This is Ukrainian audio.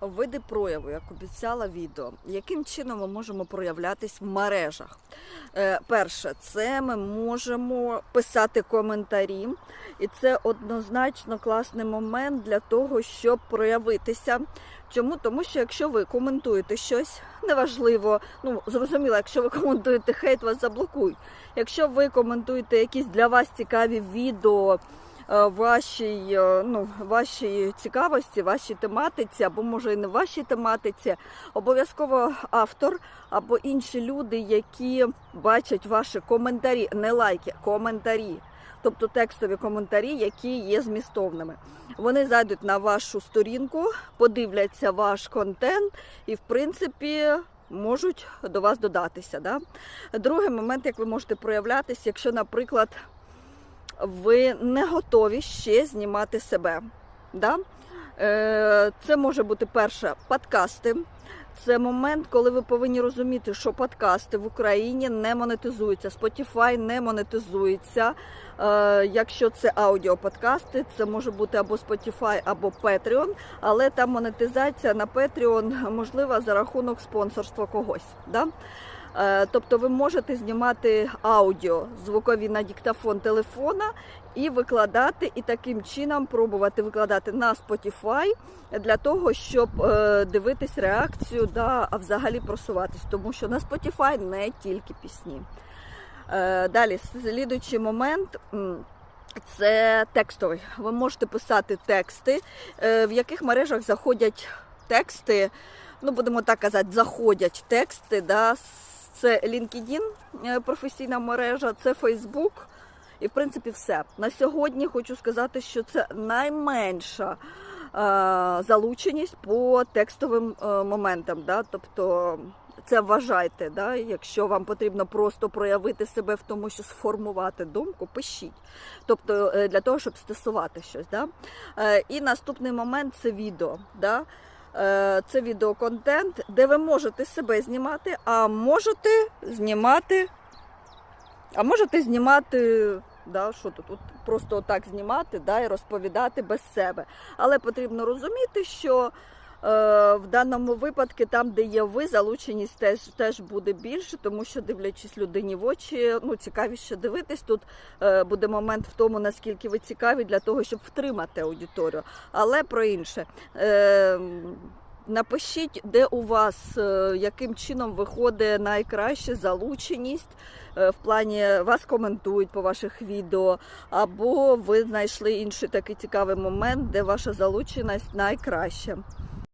Види прояву, як обіцяла відео, яким чином ми можемо проявлятись в мережах? Е, перше, це ми можемо писати коментарі, і це однозначно класний момент для того, щоб проявитися. Чому? Тому що якщо ви коментуєте щось, неважливо, ну зрозуміло, якщо ви коментуєте хейт, вас заблокують. Якщо ви коментуєте якісь для вас цікаві відео вашій, е, ну, вашій цікавості, вашій тематиці, або може і не вашій тематиці, обов'язково автор або інші люди, які бачать ваші коментарі, не лайки, коментарі. Тобто текстові коментарі, які є змістовними. Вони зайдуть на вашу сторінку, подивляться ваш контент і, в принципі, можуть до вас додатися. Да? Другий момент, як ви можете проявлятися, якщо, наприклад, ви не готові ще знімати себе. Да? Е, Це може бути перше подкасти. Це момент, коли ви повинні розуміти, що подкасти в Україні не монетизуються. Spotify не монетизується. Е, Якщо це аудіоподкасти, це може бути або Spotify, або Patreon, але там монетизація на Patreon можлива за рахунок спонсорства когось. Да? Е, Тобто ви можете знімати аудіо звукові на диктофон телефона і викладати, і таким чином пробувати викладати на Spotify для того, щоб е, дивитись реакцію, да, а взагалі просуватись, тому що на Spotify не тільки пісні. Е, Далі, слідуючий момент. Це текстовий. Ви можете писати тексти, в яких мережах заходять тексти. Ну, будемо так казати, заходять тексти. Да, це LinkedIn, е, професійна мережа, це Facebook. І, в принципі, все. На сьогодні хочу сказати, що це найменша е, залученість по текстовим е, моментам. Да? Тобто це вважайте, да? якщо вам потрібно просто проявити себе в тому, що сформувати думку, пишіть. Тобто для того, щоб стосувати щось. Да? І наступний момент це відео. Да? Е, Це відеоконтент, де ви можете себе знімати, а можете знімати, а можете знімати, да, що тут, от просто так знімати да, і розповідати без себе. Але потрібно розуміти, що в даному випадку, там, де є ви, залученість теж, теж буде більше, тому що дивлячись людині в очі, ну цікавіше дивитись. Тут е, буде момент в тому, наскільки ви цікаві для того, щоб втримати аудиторію. Але про інше. Е, Напишіть, де у вас, е, яким чином виходить найкраще залученість е, в плані вас коментують по ваших відео, або ви знайшли інший такий цікавий момент, де ваша залученість найкраща.